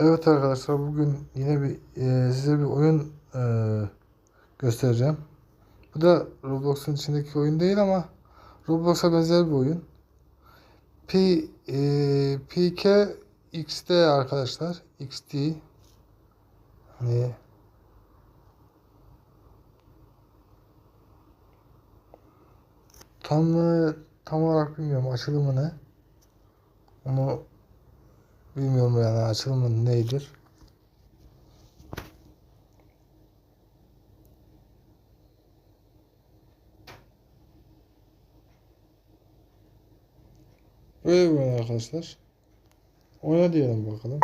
Evet arkadaşlar bugün yine bir e, size bir oyun e, göstereceğim. Bu da Roblox'un içindeki oyun değil ama Roblox'a benzer bir oyun. P e, PK XD arkadaşlar. XD hani tam tam olarak bilmiyorum açılımı ne. Onu bilmiyorum yani açılımı neydir. Böyle oyun arkadaşlar. Oyna diyelim bakalım.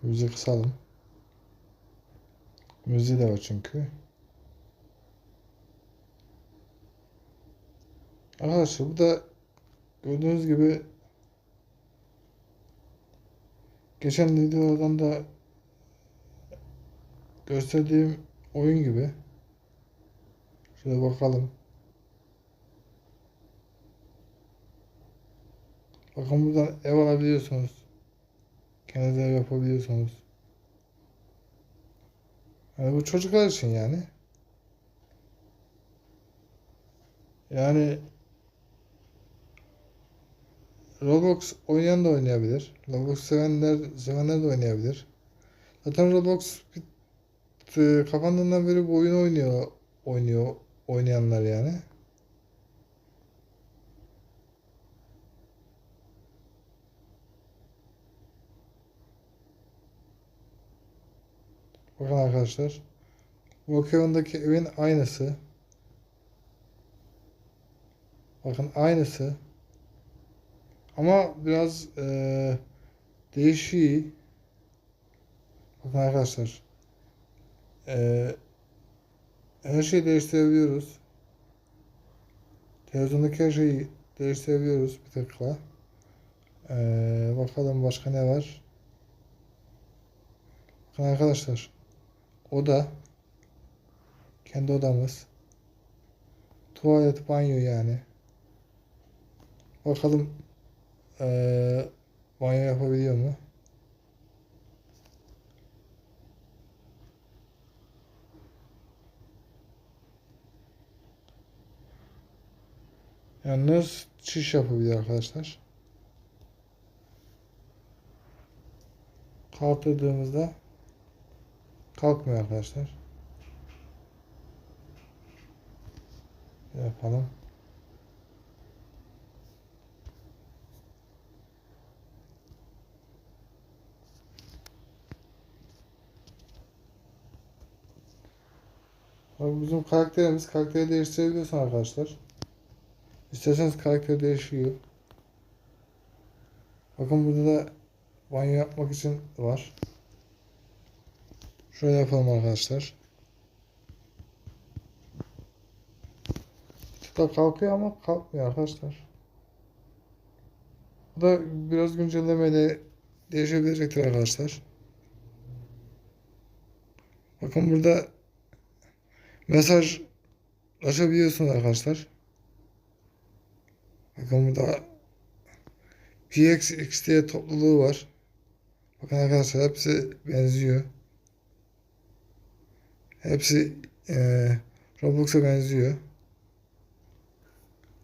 Evet. Müziği kısalım. Müziği de var çünkü. Arkadaşlar bu da gördüğünüz gibi geçen videolardan da gösterdiğim oyun gibi. Şöyle bakalım. Bakın buradan ev alabiliyorsunuz. Kendinize yapabiliyorsunuz. Yani bu çocuklar için yani. Yani Roblox oynayan da oynayabilir. Roblox sevenler sevenler de oynayabilir. Zaten Roblox e, kapandığından beri bu oyunu oynuyor oynuyor oynayanlar yani. Bakın arkadaşlar. Brookhaven'daki evin aynısı. Bakın aynısı. Ama biraz eee değişiyor. Bakın arkadaşlar. Eee her şeyi değiştirebiliyoruz. Televizyondaki her şeyi değiştirebiliyoruz bir tıkla. Eee, bakalım başka ne var. Bakın arkadaşlar. Oda. Kendi odamız. Tuvalet, banyo yani. Bakalım eee banyo yapabiliyor mu? Yalnız çiş yapabiliyor arkadaşlar. Kaldırdığımızda kalkmıyor arkadaşlar. Yapalım. Bak bizim karakterimiz karakteri değiştirebiliyorsun arkadaşlar. İsterseniz karakter değişiyor. Bakın burada da banyo yapmak için var. Şöyle yapalım arkadaşlar. Tıkla kalkıyor ama kalkmıyor arkadaşlar. Bu da biraz güncellemeyle değişebilecektir arkadaşlar. Bakın burada mesaj açabiliyorsunuz arkadaşlar. Bakın burada PXX topluluğu var. Bakın arkadaşlar hepsi benziyor. Hepsi eee Roblox'a benziyor.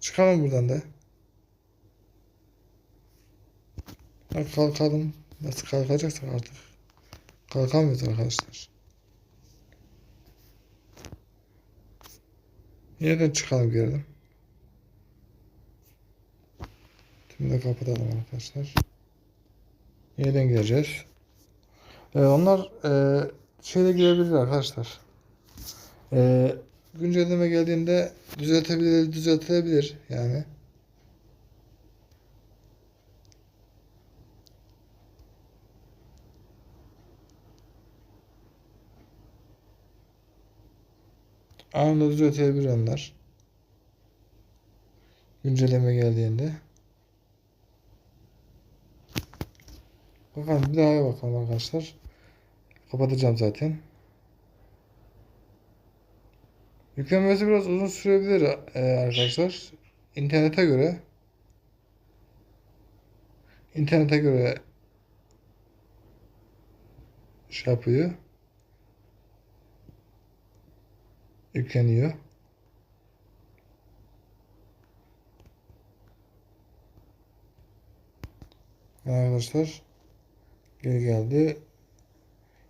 Çıkalım buradan da. Hadi kalkalım. Nasıl kalkacaksak artık. Kalkamıyoruz arkadaşlar. Yeniden çıkalım geri. Şimdi de kapatalım arkadaşlar. Yeniden gireceğiz. Ee, onlar e, şeyle girebilir arkadaşlar. Ee, güncelleme geldiğinde düzeltebilir, düzeltilebilir yani. Anında düzeltebilir onlar. Güncelleme geldiğinde. Bakalım bir daha bakalım arkadaşlar. Kapatacağım zaten. Yüklenmesi biraz uzun sürebilir e, arkadaşlar. İnternete göre internete göre şey yapıyor. Yükleniyor. Arkadaşlar geri geldi.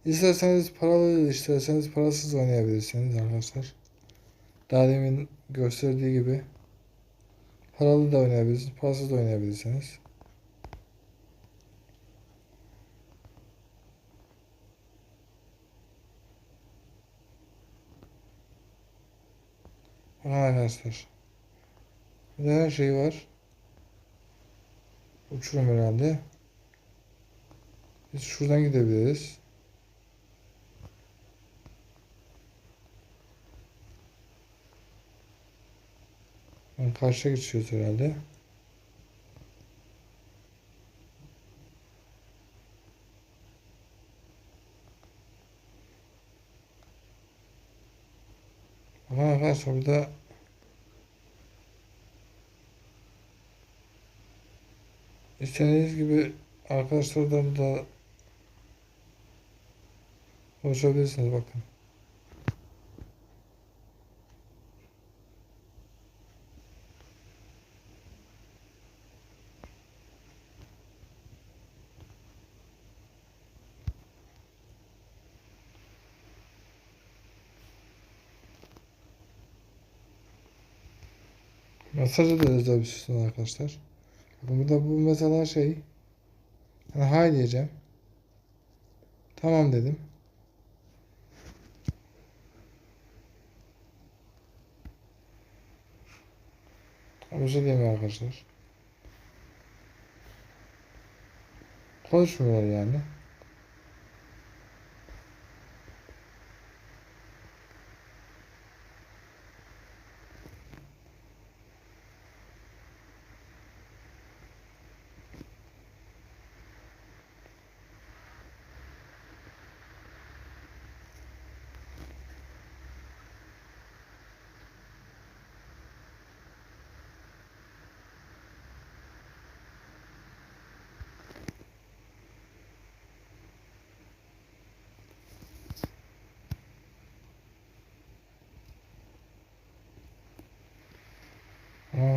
İsterseniz paralı, isterseniz parasız oynayabilirsiniz arkadaşlar. Daha demin gösterdiği gibi paralı da oynayabilirsiniz, parasız da oynayabilirsiniz. Bakın arkadaşlar. Burada her şey var. Uçurum herhalde. Biz şuradan gidebiliriz. Karşıya geçiyoruz herhalde. Bakın arkadaşlar burada istediğiniz gibi arkadaşlardan da konuşabilirsiniz bakın. Mesajı da yazabilirsiniz arkadaşlar. Bakın burada bu mesela şey yani hay diyeceğim. Tamam dedim. Şey diyeyim arkadaşlar. Konuşmuyorlar yani.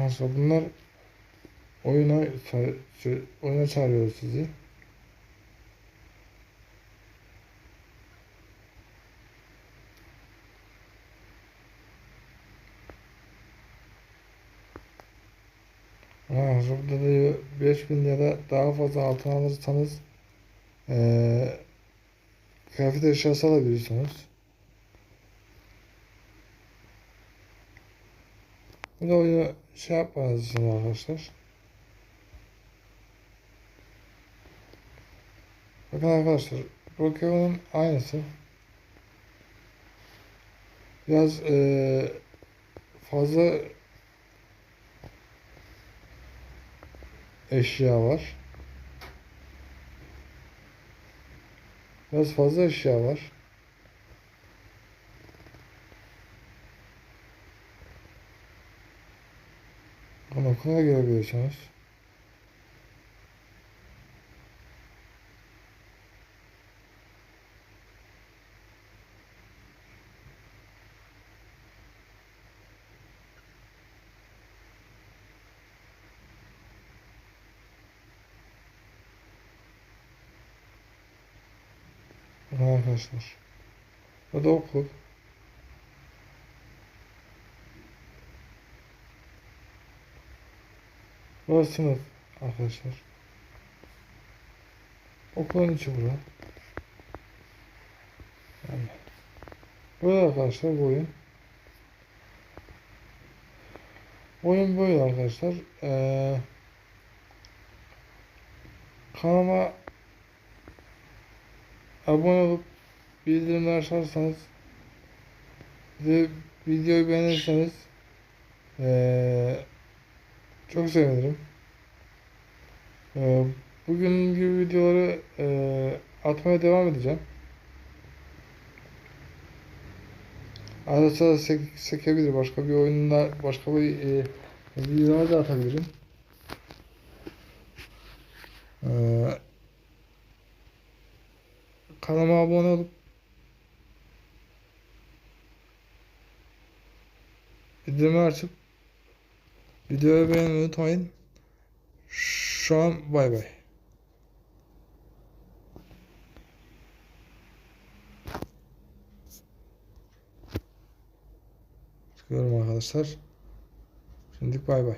Arkadaşlar bunlar oyuna oyuna çağırıyor sizi. Burada diyor 5000 ya da daha fazla altın alırsanız eee kıyafet eşyası alabilirsiniz. Bu da oyunu şey yapmanız için arkadaşlar. Bakın arkadaşlar Brokeo'nun aynısı. Biraz eee, fazla eşya var. Biraz fazla eşya var. Okula görebiliyorsunuz. Arkadaşlar. Bu da okul. Burası sınıf arkadaşlar. Okulun içi bura. Yani. Böyle arkadaşlar bu oyun. Oyun böyle arkadaşlar. Ee, kanalıma abone olup bildirimleri açarsanız ve videoyu beğenirseniz ee, Çok sevinirim. Ee, bugün gibi videoları e, atmaya devam edeceğim. Arada sek, sekebilir. Başka bir oyunlar, başka bir e, videolar da atabilirim. Ee, kanalıma abone olup bildirimi açıp videoyu beğenmeyi unutmayın. Şu an bay bay. Çıkıyorum arkadaşlar. Şimdilik bay bay.